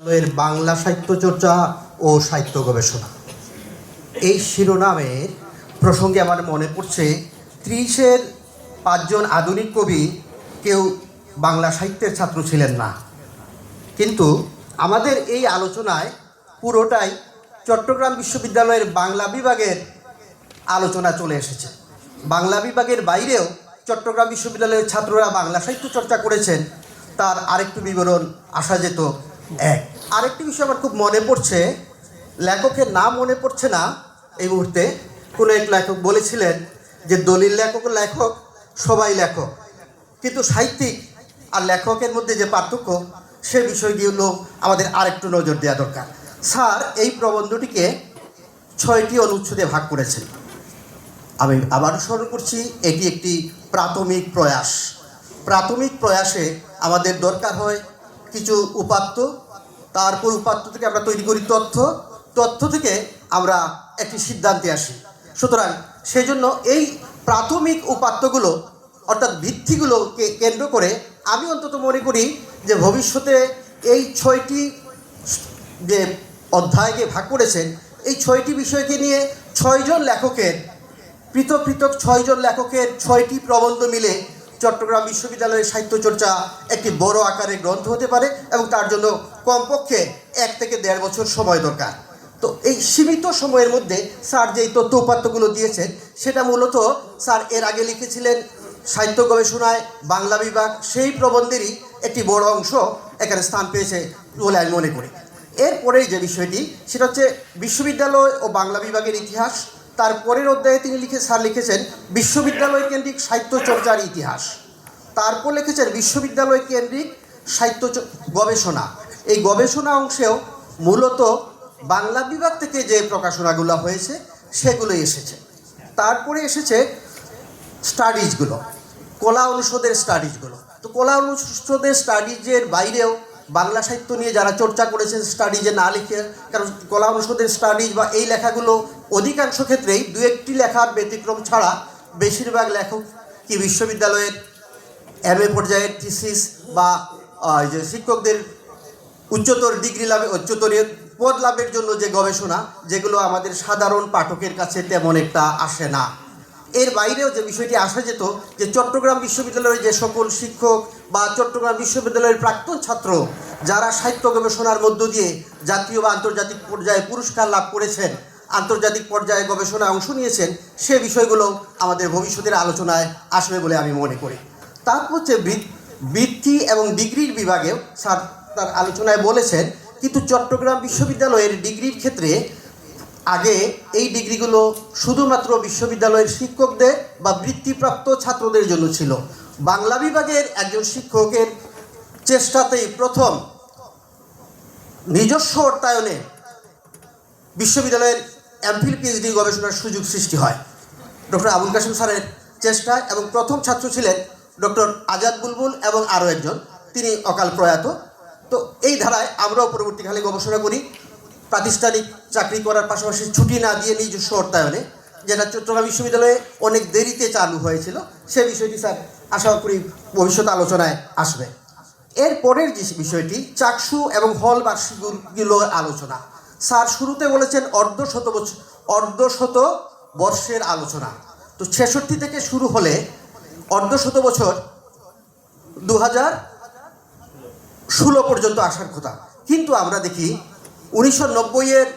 এর বাংলা সাহিত্য চর্চা ও সাহিত্য গবেষণা। এই শিরোনামের প্রসঙ্গে আমার মনে পড়ছে, ত্রিশের পাঁচজন আধুনিক কবি কেউ বাংলা সাহিত্যের ছাত্র ছিলেন না। কিন্তু আমাদের এই আলোচনায় পুরোটাই চট্টগ্রাম বিশ্ববিদ্যালয়ের বাংলা বিভাগের আলোচনা চলে এসেছে। বাংলা বিভাগের বাইরেও চট্টগ্রাম বিশ্ববিদ্যালয়ের ছাত্ররা বাংলা সাহিত্য চর্চা করেছেন, তার আরেকটু বিবরণ আসা যেত এক। আরেকটি বিষয় আমার খুব মনে পড়ছে, লেখকের নাম মনে পড়ছে না এই মুহূর্তে। কোনো এক লেখক বলেছিলেন যে, দলিল লেখক লেখক, সবাই লেখক। কিন্তু সাহিত্যিক আর লেখকের মধ্যে যে পার্থক্য, সে বিষয়গুলো আমাদের আরেকটু নজর দেওয়া দরকার। স্যার, এই প্রবন্ধটিকে ছয়টি অনুচ্ছেদে ভাগ করেছেন। আমি আবার স্মরণ করছি, এটি একটি প্রাথমিক প্রয়াস। প্রাথমিক প্রয়াসে আমাদের দরকার হয় কিছু উপাত্ত, তারপর উপাত্ত থেকে আমরা তৈরি করি তথ্য। তথ্য থেকে আমরা একটি সিদ্ধান্তে আসি। সুতরাং সেজন্য এই প্রাথমিক উপাত্তগুলো, অর্থাৎ ভিত্তিগুলোকে কেন্দ্র করে আমি অন্তত মনে করি যে ভবিষ্যতে এই ছয়টি যে অধ্যায়কে ভাগ করেছেন, এই ছয়টি বিষয়কে নিয়ে ছয়জন লেখকের, পৃথক পৃথক ছয়জন লেখকের ছয়টি প্রবন্ধ মিলে চট্টগ্রাম বিশ্ববিদ্যালয়ের সাহিত্যচর্চা একটি বড় আকারে গ্রন্থ হতে পারে এবং তার জন্য কমপক্ষে এক থেকে দেড় বছর সময় দরকার। তো এই সীমিত সময়ের মধ্যে স্যার যেই তথ্য উপাত্তগুলো দিয়েছেন, সেটা মূলত স্যার এর আগে লিখেছিলেন সাহিত্য গবেষণায় বাংলা বিভাগ, সেই প্রবন্ধেরই একটি বড় অংশ এখানে স্থান পেয়েছে বলে আমি মনে করি। এরপরেই যে বিষয়টি, সেটা হচ্ছে বিশ্ববিদ্যালয় ও বাংলা বিভাগের ইতিহাস তার পরের অধ্যায়ে তিনি লিখে স্যার লিখেছেন, বিশ্ববিদ্যালয় কেন্দ্রিক সাহিত্য চর্চার ইতিহাস। তারপর লিখেছেন, বিশ্ববিদ্যালয় কেন্দ্রিক সাহিত্য গবেষণা। এই গবেষণা অংশেও মূলত বাংলা বিভাগ থেকে যে প্রকাশনাগুলো হয়েছে, সেগুলোই এসেছে। তারপরে এসেছে স্টাডিজগুলো, কলা অনুষদের স্টাডিজগুলো। তো কলা অনুষদের স্টাডিজের বাইরেও বাংলা সাহিত্য নিয়ে যারা চর্চা করেছেন, স্টাডিজে না লিখে, কারণ কলা অনুষদের স্টাডিজ বা এই লেখাগুলো অধিকাংশ ক্ষেত্রেই দু একটি লেখার ব্যতিক্রম ছাড়া বেশিরভাগ লেখক কি বিশ্ববিদ্যালয়ের এম এ পর্যায়ের থিসিস বা যে শিক্ষকদের উচ্চতর ডিগ্রি লাভে উচ্চতরের পদ লাভের জন্য যে গবেষণা, যেগুলো আমাদের সাধারণ পাঠকের কাছে তেমন একটা আসে না। এর বাইরেও যে বিষয়টি আসা যেত, যে চট্টগ্রাম বিশ্ববিদ্যালয়ের যে সকল শিক্ষক বা চট্টগ্রাম বিশ্ববিদ্যালয়ের প্রাক্তন ছাত্র, যারা সাহিত্য গবেষণার মধ্য দিয়ে জাতীয় বা আন্তর্জাতিক পর্যায়ে পুরস্কার লাভ করেছেন আন্তর্জাতিক পর্যায়ে গবেষণায় অংশ নিয়েছেন, সে বিষয়গুলো আমাদের ভবিষ্যতের আলোচনায় আসবে বলে আমি মনে করি। তারপর হচ্ছে বৃত্তি এবং ডিগ্রির বিভাগেও স্যার তার আলোচনায় বলেছেন, কিন্তু চট্টগ্রাম বিশ্ববিদ্যালয়ের ডিগ্রির ক্ষেত্রে আগে এই ডিগ্রিগুলো শুধুমাত্র বিশ্ববিদ্যালয়ের শিক্ষকদের বা বৃত্তিপ্রাপ্ত ছাত্রদের জন্য ছিল। বাংলা বিভাগের একজন শিক্ষকের চেষ্টাতেই প্রথম নিজস্ব অর্থায়নে বিশ্ববিদ্যালয়ের এমফিল পিএইচডি গবেষণার সুযোগ সৃষ্টি হয়। ডক্টর আবুল কাসিম স্যারের চেষ্টায় এবং প্রথম ছাত্র ছিলেন ডক্টর আজাদ বুলবুল এবং আরও একজন। তিনি অকাল প্রয়াত। তো এই ধারায় আমরাও পরবর্তীকালে গবেষণা করি। প্রাতিষ্ঠানিক চাকরি করার পাশাপাশি ছুটি না দিয়ে নিজস্ব অর্থায়নে, যেটা চট্টগ্রাম বিশ্ববিদ্যালয়ে অনেক দেরিতে চালু হয়েছিল, সে বিষয়টি স্যার আশা করি ভবিষ্যৎ আলোচনায় আসবে। এর পরের যে বিষয়টি, চাকসু এবং হল বার্ষিকগুলোর আলোচনা। স্যার শুরুতে বলেছেন অর্ধশত বছর অর্ধশত বর্ষের আলোচনা। তো ছেষট্টি থেকে শুরু হলে অর্ধশত বছর দু হাজার ষোলো পর্যন্ত আসার কথা। কিন্তু আমরা দেখি উনিশশো নব্বইয়ের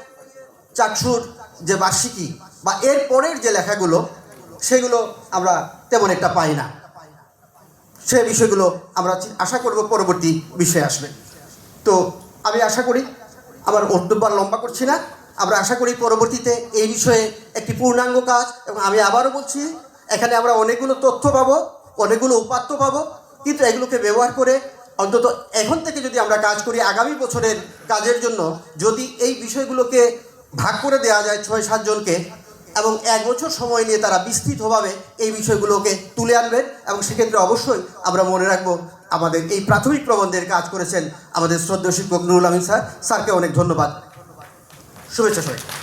চাকসুর যে বার্ষিকী বা এর পরের যে লেখাগুলো, সেগুলো আমরা তেমন একটা পাই না। সে বিষয়গুলো আমরা আশা করব পরবর্তী বিষয়ে আসবে। তো আমি আশা করি আমার বক্তব্য লম্বা করছি না। আমরা আশা করি পরবর্তীতে এই বিষয়ে একটি পূর্ণাঙ্গ কাজ এবং আমি আবারও বলছি, এখানে আমরা অনেকগুলো তথ্য পাবো, অনেকগুলো উপাত্ত পাবো, কিন্তু এগুলোকে ব্যবহার করে অন্তত এখন থেকে যদি আমরা কাজ করি আগামী বছরের কাজের জন্য, যদি এই বিষয়গুলোকে ভাগ করে দেওয়া যায় ছয় সাতজনকে এবং এক বছর সময় নিয়ে তারা বিস্তৃতভাবে এই বিষয়গুলোকে তুলে আনবেন এবং সেক্ষেত্রে অবশ্যই আমরা মনে রাখব আমাদের এই প্রাথমিক প্রবন্ধের কাজ করেছেন আমাদের শ্রদ্ধা শিক্ষক নুরুল আমিন স্যার। স্যারকে অনেক ধন্যবাদ। শুভেচ্ছা সবাই